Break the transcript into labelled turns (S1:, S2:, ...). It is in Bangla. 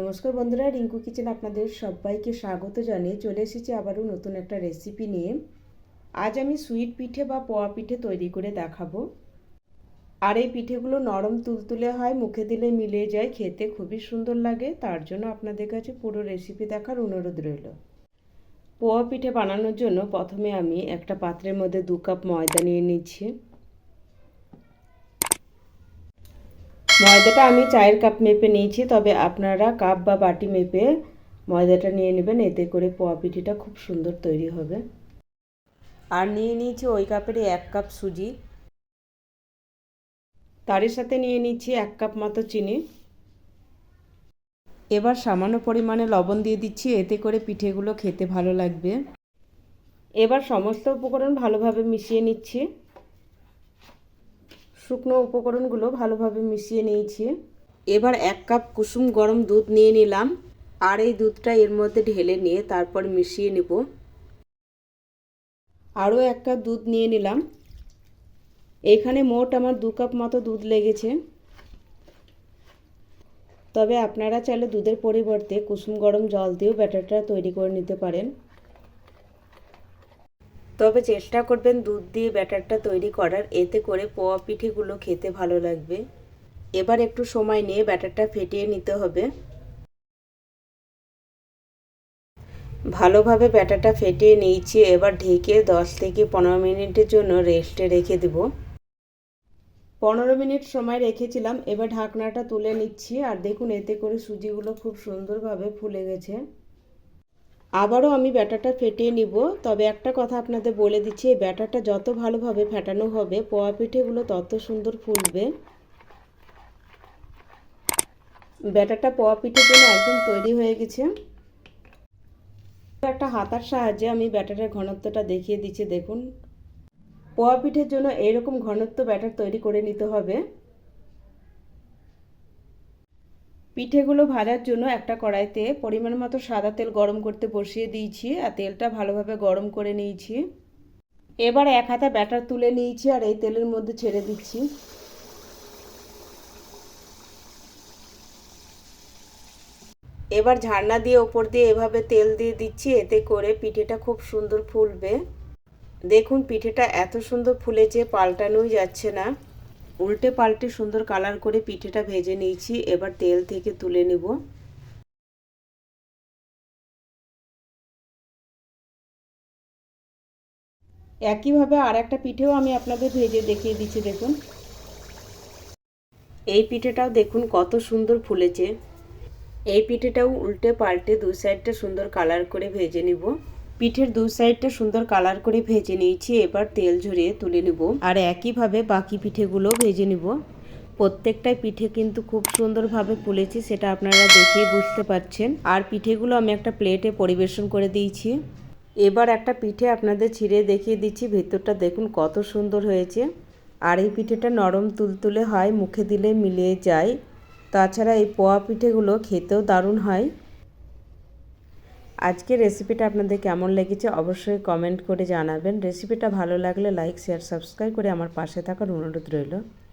S1: নমস্কার বন্ধুরা, রিঙ্কু কিচেন আপনাদের সবাইকে স্বাগত জানিয়ে চলে এসেছি আবারও নতুন একটা রেসিপি নিয়ে। আজ আমি সুইট পিঠে বা পোয়া পিঠে তৈরি করে দেখাবো। আর এই পিঠেগুলো নরম তুলতুলে হয়, মুখে দিলে মিলে যায়, খেতে খুবই সুন্দর লাগে। তার জন্য আপনাদের কাছে পুরো রেসিপি দেখার অনুরোধ রইল। পোয়া পিঠে বানানোর জন্য প্রথমে আমি একটা পাত্রের মধ্যে দু কাপ ময়দা নিয়ে নিচ্ছি। ময়দাটা আমি চায়ের কাপ মেপে নিয়েছি তবে আপনারা কাপ বা বাটি মেপে ময়দাটা নিয়ে নেবেন এতে করে পোয়া পিঠিটা খুব সুন্দর তৈরি হবে। আর নিয়ে নিয়েছি ওই কাপের এক কাপ সুজি। তারই সাথে নিয়ে নিচ্ছি এক কাপ মতো চিনি। এবার সামান্য পরিমাণে লবণ দিয়ে দিচ্ছি এতে করে পিঠেগুলো খেতে ভালো লাগবে। এবার সমস্ত উপকরণ ভালোভাবে মিশিয়ে নিচ্ছি। শুকনো উপকরণগুলো ভালোভাবে মিশিয়ে নিয়েছি। এবার এক কাপ কুসুম গরম দুধ নিয়ে নিলাম। আর এই দুধটা এর মধ্যে ঢেলে নিয়ে তারপর মিশিয়ে নেব। আরও এক কাপ দুধ নিয়ে নিলাম। এখানে মোট আমার দু কাপ মতো দুধ লেগেছে। তবে আপনারা চাইলে দুধের পরিবর্তে কুসুম গরম জল দিয়েও ব্যাটারটা তৈরি করে নিতে পারেন। তবে চেষ্টা করবেন দুধ দিয়ে ব্যাটারটা তৈরি করার, এতে করে পোয়া পিঠেগুলো খেতে ভালো লাগবে। এবার একটু সময় নিয়ে ব্যাটারটা ফেটিয়ে নিতে হবে। ভালোভাবে ব্যাটারটা ফেটিয়ে নিয়েছি, এবার ঢেকে দশ থেকে পনেরো মিনিটের জন্য রেস্টে রেখে দেব। পনেরো মিনিট সময় রেখেছিলাম, এবার ঢাকনাটা তুলে নিচ্ছি, আর দেখুন এতে করে সুজিগুলো খুব সুন্দরভাবে ফুলে গেছে। আবারও আমি ব্যাটারটা ফেটিয়ে নিব। তবে একটা কথা আপনাদের বলে দিচ্ছি, এই ব্যাটারটা যত ভালোভাবে ফেটানো হবে, পোয়া পিঠেগুলো তত সুন্দর ফুলবে। ব্যাটারটা পোয়া পিঠের জন্য একদম তৈরি হয়ে গেছে। একটা হাতার সাহায্যে আমি ব্যাটারের ঘনত্বটা দেখিয়ে দিচ্ছি, দেখুন। পোয়া পিঠের জন্য এইরকম ঘনত্ব ব্যাটার তৈরি করে নিতে হবে। পিঠেগুলো ভাজার জন্য একটা কড়াইতে পরিমাণ মতো সাদা তেল গরম করতে বসিয়ে দিয়েছি আর তেলটা ভালোভাবে গরম করে নিয়েছি। এবার এক হাতা ব্যাটার তুলে নিয়েছি আর এই তেলের মধ্যে ছেড়ে দিচ্ছি। এবার ঝান্না দিয়ে ওপর দিয়ে এভাবে তেল দিয়ে দিচ্ছি, এতে করে পিঠেটা খুব সুন্দর ফুলবে। দেখুন, পিঠেটা এত সুন্দর ফুলেছে, পাল্টানোই যাচ্ছে না। উল্টে পাল্টে সুন্দর কালার করে পিঠেটা ভেজে নিয়েছি। এবার তেল থেকে তুলে নেব। একইভাবে আর একটা পিঠেও আমি আপনাদের ভেজে দেখিয়ে দিচ্ছি, দেখুন। এই পিঠেটাও দেখুন কত সুন্দর ফুলেছে। এই পিঠেটাও উল্টে পাল্টে দু সাইডটা সুন্দর কালার করে ভেজে নিব। পিঠের দু সাইডটা সুন্দর কালার করে ভেজে নিয়েছি, এবার তেল ঝরিয়ে তুলে নেব। আর একইভাবে বাকি পিঠেগুলো ভেজে নেব। প্রত্যেকটাই পিঠে কিন্তু খুব সুন্দরভাবে ফুলেছে, সেটা আপনারা দেখেই বুঝতে পারছেন। আর পিঠেগুলো আমি একটা প্লেটে পরিবেশন করে দিয়েছি। এবার একটা পিঠে আপনাদের ছিঁড়ে দেখিয়ে দিচ্ছি, ভেতরটা দেখুন কত সুন্দর হয়েছে। আর এই পিঠেটা নরম তুলতুলে হয়, মুখে দিলে মিলিয়ে যায়। তাছাড়া এই পোয়া পিঠেগুলো খেতেও দারুণ হয়। আজকের রেসিপিটা আপনাদের কেমন লেগেছে অবশ্যই কমেন্ট করে জানাবেন। রেসিপিটা ভালো লাগলে লাইক শেয়ার সাবস্ক্রাইব করে আমার পাশে থাকার অনুরোধ রইল।